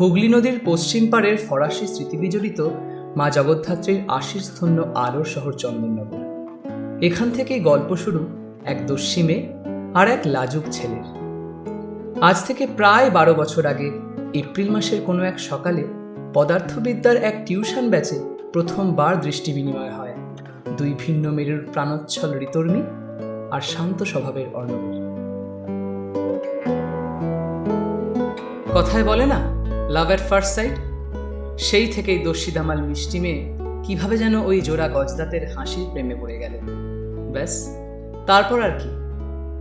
হুগলি নদীর পশ্চিম পাড়ের ফরাসি স্মৃতিবিজড়িত মা জগদ্ধাত্রীর আশিসধন্য আলোর শহর চন্দননগর। এখান থেকেই গল্প শুরু এক দস্যি মেয়ে আর এক লাজুক ছেলের। আজ থেকে প্রায় বারো বছর আগে এপ্রিল মাসের কোনো এক সকালে পদার্থবিদ্যার এক টিউশন ব্যাচে প্রথমবার দৃষ্টি বিনিময় হয়। দুই ভিন্ন মেরুর প্রাণোচ্ছল ঋতর্মী আর শান্ত স্বভাবের অর্ণবের। কথায় বলে না লাভ এট ফার্স্ট সাইট সেই থেকেই দস্যি দামাল মিষ্টি মেয়ে কীভাবে যেন ওই জোড়া গজদাতের হাসির প্রেমে পড়ে গেল। ব্যাস তারপর আর কি?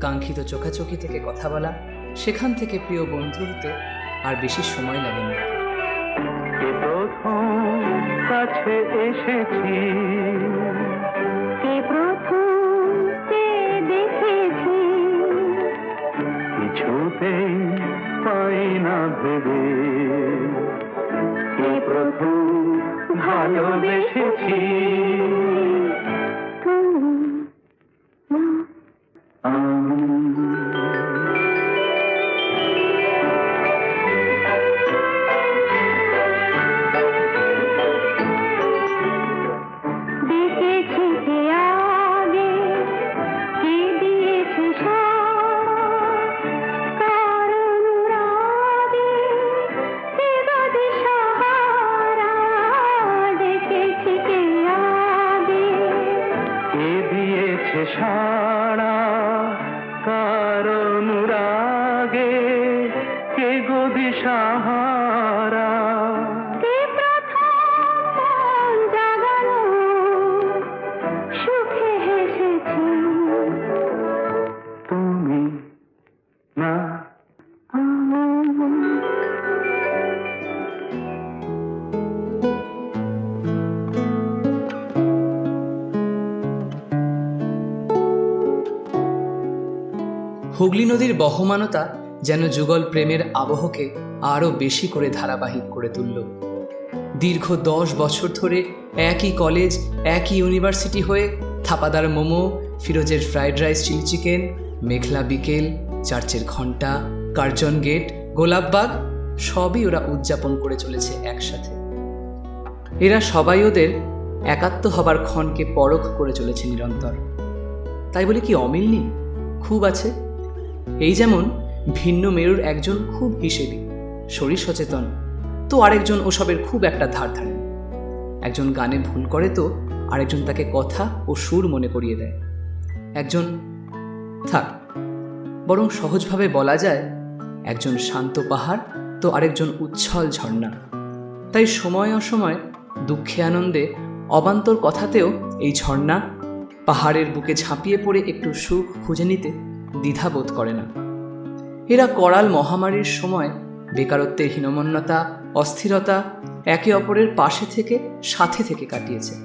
কাঙ্ক্ষিত চোখাচোখি থেকে কথা বলা সেখান থেকে প্রিয় বন্ধু হতে আর বেশি সময় লাগে না। কে প্রথম কাছে এসেছি? কে প্রথম কে দেখেছি? কিছুতেই পাই না ভেবে। ভালোবেসেছি। দিয়েছে কারণ রাগে কে গো সাহারা হুগলি নদীর বহমানতা যেন যুগল প্রেমের আবহকে আরও বেশি করে ধারাবাহিক করে তুলল। দীর্ঘ দশ বছর ধরে একই কলেজ, একই ইউনিভার্সিটি হয়ে থাপাদার মোমো, ফিরোজের ফ্রাইড রাইস, চিলি চিকেন, মেঘলা বিকেল, চার্চের ঘণ্টা কার্জন গেট গোলাপবাগ সবই ওরা উদযাপন করে চলেছে একসাথে। এরা সবাই ওদের একাত্ম হবার ক্ষণকে পরখ করে চলেছে নিরন্তর। তাই বলে কি অমিল নেই? খুব আছে। এই যেমন ভিন্ন মেরুর একজন খুব হিসেবি, শরীর সচেতন, তো আরেকজন ওসবের খুব একটা ধার ধারে একজন গানে ভুল করে তো আরেকজন তাকে কথা ও সুর মনে করিয়ে দেয়। একজন, থাক, বরং সহজভাবে বলা যায়, একজন শান্ত পাহাড়, তো আরেকজন উচ্ছল ঝর্ণা। তাই সময় অসময়, দুঃখে আনন্দে, অবান্তর কথাতেও এই ঝর্ণা পাহাড়ের বুকে ঝাঁপিয়ে পড়ে একটু সুখ খুঁজে নিতে দ্বিধাবোধ করে না। এরা করাল মহামারীর সময় বেকারত্বের হীনমন্যতা, অস্থিরতা একে অপরের পাশে থেকে, সাথে থেকে কাটিয়েছে।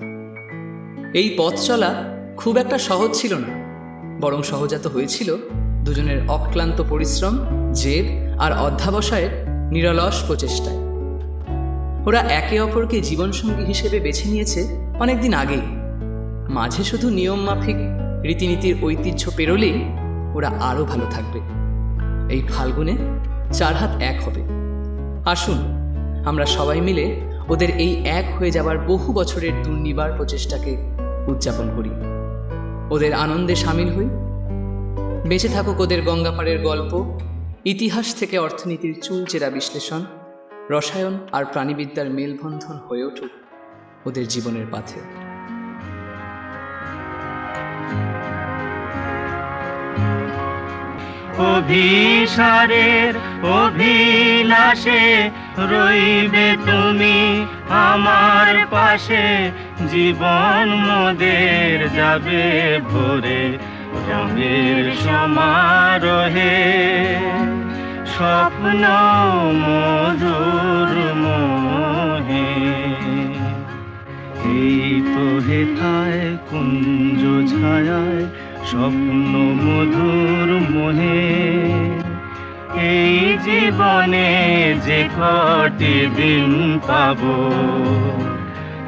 এই পথ চলা খুব একটা সহজ ছিল না, বরং সহজাত হয়েছিল দুজনের অক্লান্ত পরিশ্রম, জেদ আর অধ্যাবসায়ের নিরলস প্রচেষ্টায়। ওরা একে অপরকে জীবনসঙ্গী হিসেবে বেছে নিয়েছে অনেকদিন আগেই। মাঝে শুধু নিয়ম মাফিক রীতিনীতির ঐতিহ্য পেরোলেই ওরা আরও ভালো থাকবে। এই ফাল্গুনে চার হাত এক হবে। আসুন, আমরা সবাই মিলে ওদের এই এক হয়ে যাবার বহু বছরের দুর্নিবার প্রচেষ্টাকে উদযাপন করি। ওদের আনন্দে সামিল হই। বেঁচে থাকুক ওদের গঙ্গাপাড়ের গল্প, ইতিহাস থেকে অর্থনীতির চুলচেরা বিশ্লেষণ, রসায়ন আর প্রাণীবিদ্যার মেলবন্ধন হয়ে উঠুক ওদের জীবনের পাথে। অভিসারের অভিলাষে রইবে তুমি আমার পাশে। জীবন মোদের যাবে ভরে রঙের সমারোহে। স্বপ্ন মধুর মন এই তো হেথায় কুঞ্জ ছায়ায় স্বপ্ন মধুর মোহে। এই জীবনে যে কটি দিন পাবো,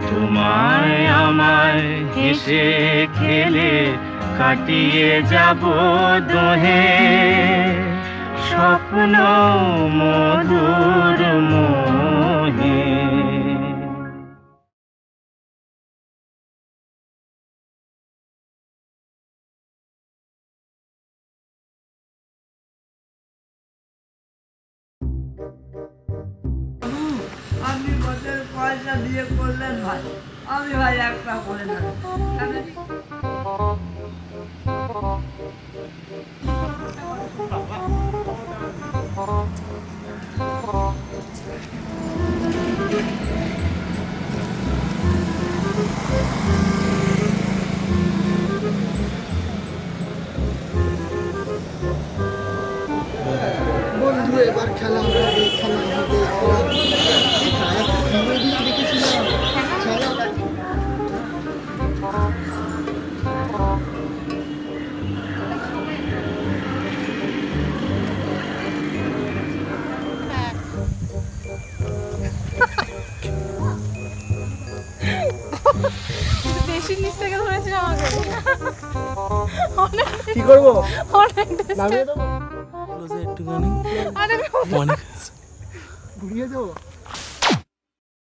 তোমায় আমায় হেসে খেলে কাটিয়ে যাব দোহে। স্বপ্ন মধুর মোহে। আপনি বছর পয়সা দিয়ে করলেন ভাই। আমি ভাই একটা করে নেব। বেশি নিচ থেকে ধরেছে আমাকে। অনেক কি করব? অনেক নামিয়ে দেবো? আরে ঘুরিয়ে দেবো